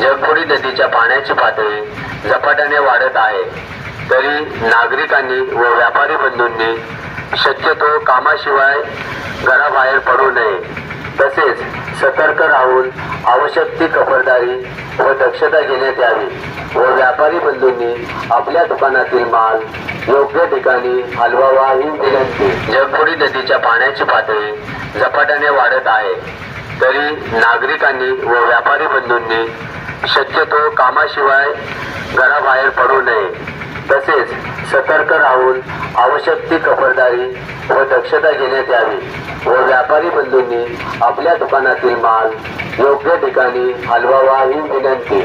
जगबुडी नदीच्या पाण्याची पातळी झपाट्याने वाढत आहे. तरी नागरिकांनी व व्यापारी बंधूंनी शक्यतो कामाशिवाय घराबाहेर पडू नये. तसेच सतर्क राहून आवश्यक ती खबरदारी व दक्षता घेण्यात यावी व व्यापारी बंधूंनी आपल्या दुकानातील माल योग्य ठिकाणी हलवावा ही विनंती. जगबुडी नदीच्या पाण्याची पातळी झपाट्याने वाढत आहे. तरी नागरिकांनी व व्यापारी बंधूंनी शक्यतो कामाशिवाय घराबाहेर पडू नये. तसेच सतर्क राहून आवश्यक ती खबरदारी व दक्षता घेण्यात यावी व व्यापारी बंधूंनी आपल्या दुकानातील माल योग्य ठिकाणी हलवावा ही विनंती.